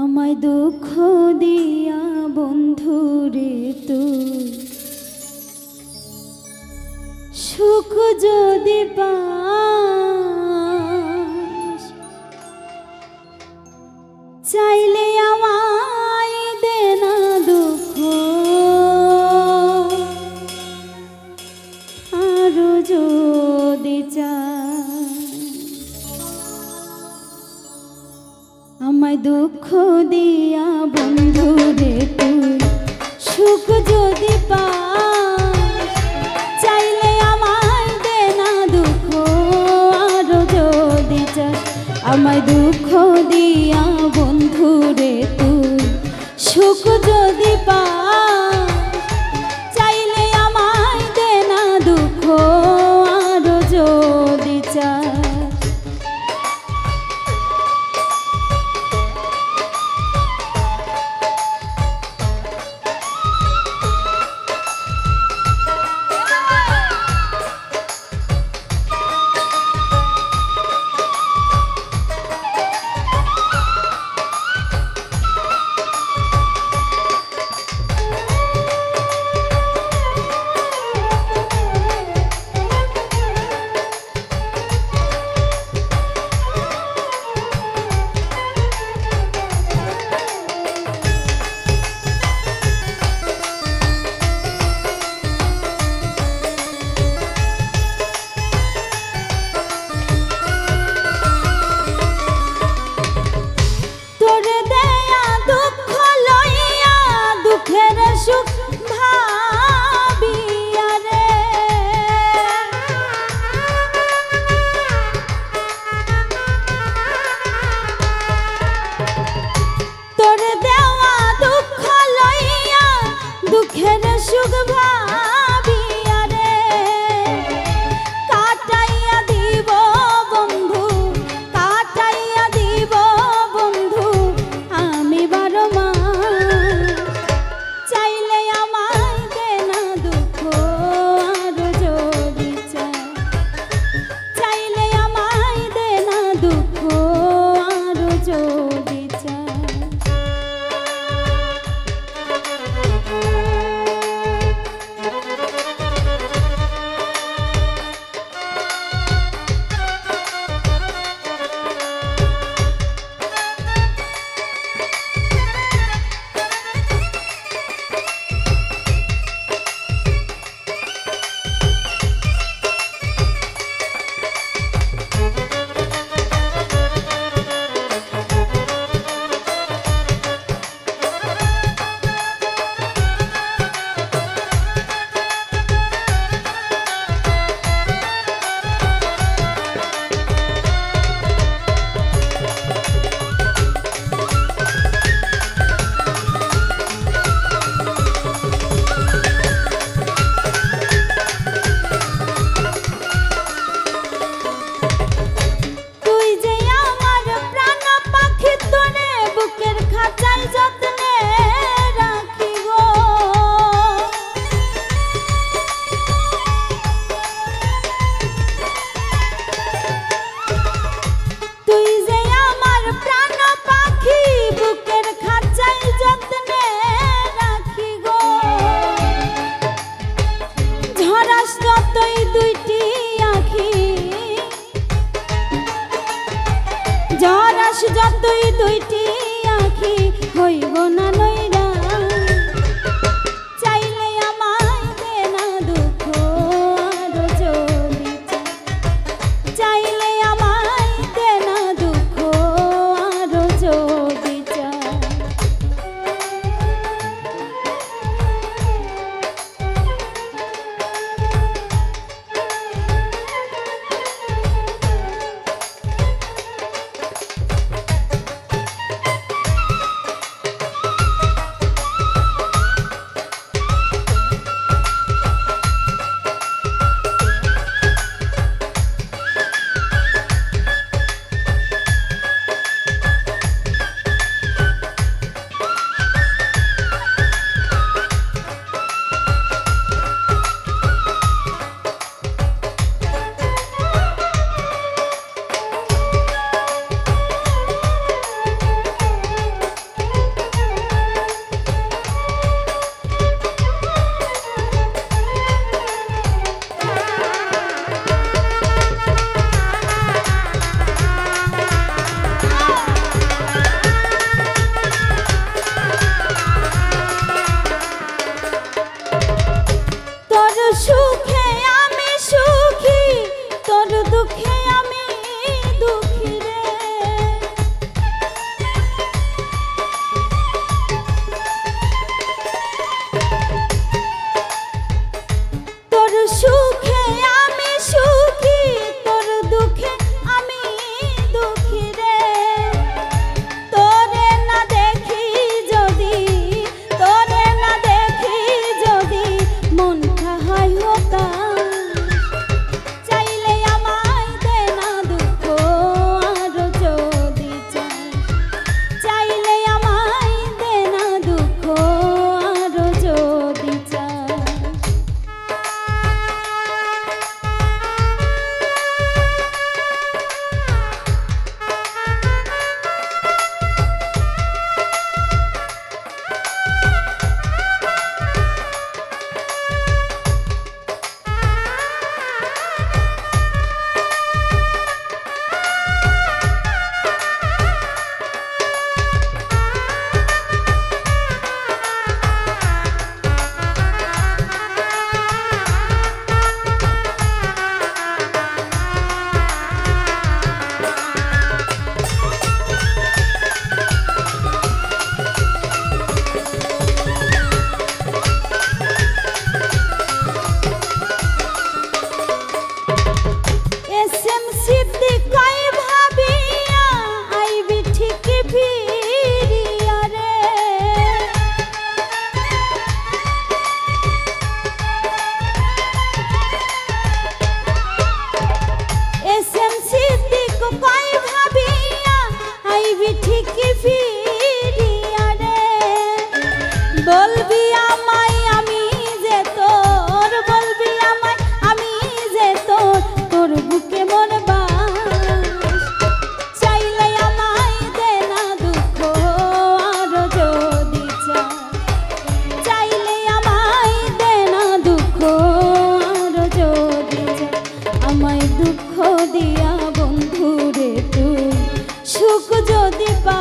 আমায় দুঃখ দিয়া বন্ধু রে তুই। সুখ যদি পাস চাইলে আমায় দুঃখ দিয়া বন্ধু রে তুই সুখ যদি পা চাইলে আমায় দে না দুঃখ, আরও যদি চাই আমায় দুঃখ দিয়া বন্ধু রে তুই সুখ সুখ ভাবিয়া রে। তোরে দেওয়া দুঃখ লইয়া দুঃখের সুখ ভাবিয়া যতই দুইটি দুঃখ দিয়া বন্ধুরে তুই সুখ যদি পা